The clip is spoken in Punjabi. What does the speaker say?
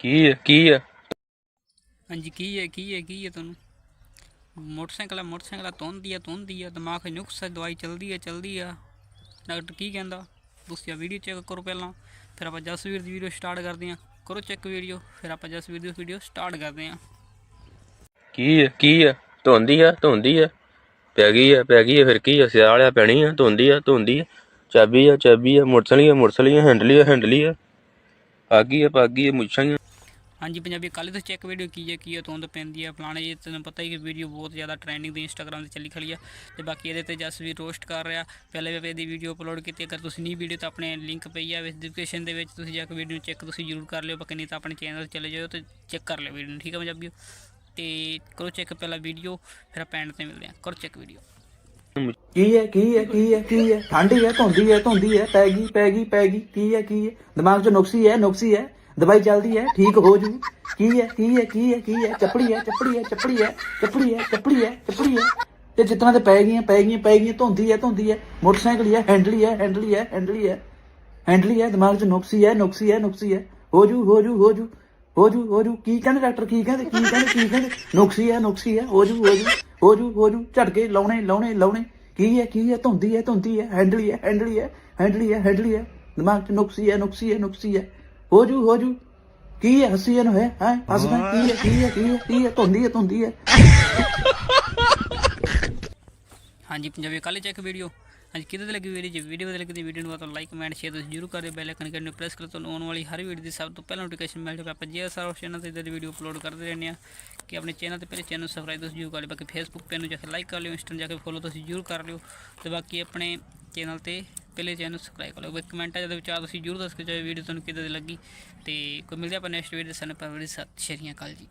ਕੀ ਹੈ ਕੀ ਹੈ ਹਾਂਜੀ ਕੀ ਹੈ ਕੀ ਹੈ ਕੀ ਹੈ ਤੁਹਾਨੂੰ? ਮੋਟਰਸਾਈਕਲ ਆ ਮੋਟਰਸਾਈਕਲ ਆ ਤੁੰਦੀ ਆ ਤੁੰਦੀ ਆ ਦਿਮਾਗ ਨੁਕਸ ਹੈ ਦਵਾਈ ਚਲਦੀ ਆ ਚਲਦੀ ਆ। ਡਾਕਟਰ ਕੀ ਕਹਿੰਦਾ? ਤੁਸੀਂ ਆ ਵੀਡੀਓ ਚੈੱਕ ਕਰੋ ਪਹਿਲਾਂ ਫਿਰ ਆਪਾਂ ਜਸਵੀਰ ਦੀ ਵੀਡੀਓ ਸਟਾਰਟ ਕਰਦੇ ਹਾਂ ਕਰੋ ਚੈੱਕ ਵੀਡੀਓ ਫਿਰ ਆਪਾਂ ਜਸਵੀਰ ਦੀ ਵੀਡੀਓ ਸਟਾਰਟ ਕਰਦੇ ਹਾਂ ਕੀ ਹੈ ਕੀ ਹੈ ਧੁੰਦੀ ਆ ਧੁੰਦੀ ਆ। ਪੈ ਗਈ ਆ ਪੈ ਗਈ ਆ ਫਿਰ ਕੀ ਆ? ਸਿਆਲ ਆ ਪੈਣੀ ਆ ਧੁੰਦੀ ਆ ਧੁੰਦੀ ਆ। ਚਾਬੀ ਆ ਚਾਬੀ ਆ ਮੋਟਰਸਾਈਕਲ ਆ ਮੋਟਰਸਾਈਕਲ ਆ ਹੈਂਡਲੀ ਆ ਹੈਂਡਲੀ ਆ ਆ ਪਾਗੀ ਆ ਮੁੱਛਾਂ ਹੀ ਆ ਹਾਂਜੀ, ਪੰਜਾਬੀ ਕੱਲ੍ਹ ਤੋਂ ਚੈੱਕ ਵੀਡੀਓ ਕੀ ਹੈ ਕੀ ਹੈ ਤੁੰਦ ਪੈਂਦੀ ਹੈ, ਫਲਾਣੇ ਇਹ ਤੈਨੂੰ ਪਤਾ ਹੀ ਕਿ ਵੀਡੀਓ ਬਹੁਤ ਜ਼ਿਆਦਾ ਟ੍ਰੈਂਡਿੰਗ ਦੀ ਇੰਸਟਾਗ੍ਰਾਮ ਤੇ ਚੱਲੀ ਖੜੀ ਆ ਤੇ ਬਾਕੀ ਇਹਦੇ ਤੇ ਜਸਵੀਰ ਰੋਸਟ ਕਰ ਰਿਹਾ। ਪਹਿਲੇ ਵੀ ਇਹਦੀ ਵੀਡੀਓ ਅਪਲੋਡ ਕੀਤੀ, ਅਗਰ ਤੁਸੀਂ ਨਹੀਂ ਵੀਡੀਓ ਤਾਂ ਆਪਣੇ ਲਿੰਕ ਪਈ ਆ ਡਿਸਕ੍ਰਿਪਸ਼ਨ ਦੇ ਵਿੱਚ, ਤੁਸੀਂ ਜਾ ਕੇ ਵੀਡੀਓ ਨੂੰ ਚੈੱਕ ਤੁਸੀਂ ਜ਼ਰੂਰ ਕਰ ਲਿਓ, ਬਾਕੀ ਨਹੀਂ ਤਾਂ ਆਪਣੇ ਚੈਨਲ ਤੇ ਚਲੇ ਜਾਓ ਤੇ ਚੈੱਕ ਕਰ ਲਿਓ ਵੀਡੀਓ ਨੂੰ, ਠੀਕ ਹੈ ਪੰਜਾਬੀਓ? ਤੇ ਕਰੋ ਚੈੱਕ ਪਹਿਲਾਂ ਵੀਡੀਓ ਫਿਰ ਆਪਾਂ ਐਂਡ ਤੇ ਮਿਲਦੇ ਹਾਂ। ਕਰੋ ਚੈੱਕ ਵੀਡੀਓ ਕੀ ਹੈ ਕੀ ਹੈ ਕੀ ਹੈ ਕੀ ਹੈ? ਠੰਡੀ ਹੈ ਧੁੰਦੀ ਹੈ ਧੁੰਦੀ ਹੈ ਪੈ ਗਈ ਪੈ ਗਈ ਪੈ ਗਈ, ਕੀ ਹੈ ਕੀ ਹੈ? ਦਿਮਾਗ 'ਚ ਨੁਕਸੀ ਹੈ ਨੁਕਸੀ ਹੈ। ਦਵਾਈ ਚੱਲਦੀ ਹੈ ਠੀਕ ਹੋ ਜੂ ਕੀ ਹੈ ਕੀ ਹੈ ਕੀ ਹੈ ਕੀ ਹੈ ਚੱਪੜੀ ਹੈ ਚੱਪੜੀ ਹੈ ਚੱਪੜੀ ਹੈ ਚੱਪੜੀ ਹੈ ਚੱਪੜੀ ਹੈ ਚੱਪੜੀ ਹੈ ਤੇ ਜਿਤਨਾ ਤੇ ਪੈ ਗਈਆਂ ਪੈ ਗਈਆਂ ਪੈ ਗਈਆਂ ਧੁੰਦੀ ਹੈ ਧੁੰਦੀ ਹੈ ਮੋਟਰਸਾਈਕਲ ਹੀ ਹੈ ਹੈਂਡਲੀ ਹੈ ਹੈਂਡਲੀ ਹੈ ਹੈਂਡਲੀ ਹੈ ਹੈਂਡਲੀ ਹੈ ਦਿਮਾਗ 'ਚ ਨੁਕਸੀ ਹੈ ਨੁਕਸੀ ਹੈ ਨੁਕਸੀ ਹੈ ਹੋ ਜੂ ਹੋ ਜੂ ਹੋ ਜੂ ਹੋ ਜੂ ਹੋ ਜੂ ਕੀ ਕਹਿੰਦੇ ਡਾਕਟਰ ਕੀ ਕਹਿੰਦੇ ਕੀ ਕਹਿੰਦੇ ਕੀ ਕਹਿੰਦੇ ਨੁਕਸੀ ਹੈ ਨੁਕਸੀ ਹੈ ਹੋ ਜੂ ਹੋ ਜੂ ਹੋ ਜੂ ਹੋ ਜੂ ਝਟਕੇ ਲਾਉਣੇ ਲਾਉਣੇ ਲਾਉਣੇ ਕੀ ਹੈ ਕੀ ਹੈ ਧੁੰਦੀ ਹੈ ਧੁੰਦੀ ਹੈ ਹੈਂਡਲੀ ਹੈ ਹੈਂਡਲੀ ਹੈ ਹੈਂਡਲੀ ਹੈ ਹੈਂਡਲੀ ਹੈ ਦਿਮਾਗ 'ਚ ਨੁਕਸੀ ਹੈ ਨੁਕਸੀ ਹੈ ਨੁਕਸੀ ਹੈ ਹੋ ਜੂ ਹੋ ਜੂ ਕੀ ਹੈ? ਹੱਸੀ ਇਹਨੂੰ ਹੈ। ਹੈ ਹੱਸਦਾ ਕੀ ਹੈ ਕੀ ਹੈ ਕੀ ਹੈ ਕੀ ਹੈ? ਧੁੰਦੀ ਹੈ ਧੁੰਦੀ ਹੈ। ਹਾਂਜੀ ਪੰਜਾਬੀ ਕੱਲ੍ਹ ਚੈੱਕ ਵੀਡੀਓ ਹਾਂਜੀ ਕਿਹਦੇ ਤੇ ਲੱਗੀ ਵੀਡੀਓ ਜੇ ਵੀਡੀਓ ਵਧੀਆ ਲੱਗੀ ਤਾਂ ਵੀਡੀਓ ਨੂੰ ਤਾਂ ਲਾਈਕ ਕਮੈਂਟ ਸ਼ੇਅਰ ਤੁਸੀਂ ਜ਼ਰੂਰ ਕਰਿਓ ਬੈਲ ਆਈਕਨ ਕਰਨ ਨੂੰ ਪ੍ਰੈਸ ਕਰੋ। ਤੁਹਾਨੂੰ ਆਉਣ ਵਾਲੀ ਹਰ ਵੀਡੀਓ ਦੀ ਸਭ ਤੋਂ ਪਹਿਲਾਂ ਨੋਟੀਫਿਕੇਸ਼ਨ ਮਿਲ ਜਾਵੇ। ਆਪਾਂ ਜੇ ਸਾਰਾ ਉਸ ਚੈਨਲ ਤੇ ਇਦਾਂ ਦੀ ਵੀਡੀਓ ਅਪਲੋਡ ਕਰਦੇ ਰਹਿੰਦੇ ਆ ਕਿ ਆਪਣੇ ਚੈਨਲ ਤੇ ਪਹਿਲੇ ਚੈਨਲ ਨੂੰ ਸਬਸਕ੍ਰਾਈਬ ਤੁਸੀਂ ਜ਼ਰੂਰ ਕਰ ਲਿਓ। ਬਾਕੀ ਫੇਸਬੁੱਕ ਪੇਜ ਨੂੰ ਜਾ ਕੇ ਲਾਈਕ ਕਰ ਲਿਓ। ਇੰਸਟਾ ਜਾ ਕੇ ਫੋਲੋ ਤੁਸੀਂ ਜ਼ਰੂਰ ਕਰ ਲਿਓ। ਤੇ ਬਾਕੀ ਆਪਣੇ ਚੈਨਲ ਤੇ ਪਹਿਲੇ ਚੈਨਲ ਨੂੰ ਸਬਸਕ੍ਰਾਈਬ ਕਰ ਲਿਓ। ਬਾਕੀ ਕਮੈਂਟਾਂ ਦੇ ਵਿਚਾਰ ਤੁਸੀਂ ਜ਼ਰੂਰ ਦੱਸ ਕੇ ਜਾਓ ਵੀਡੀਓ ਤੁਹਾਨੂੰ ਕਿੱਦਾਂ ਦੀ ਲੱਗੀ। ਤੇ ਕੋਈ ਮਿਲਦੇ ਆਪਾਂ ਨੈਕਸਟ ਵੀਡੀਓ ਦੇ ਸਾਨੂੰ ਪਰ ਸਤਿ ਸ਼੍ਰੀ ਅਕਾਲ ਜੀ।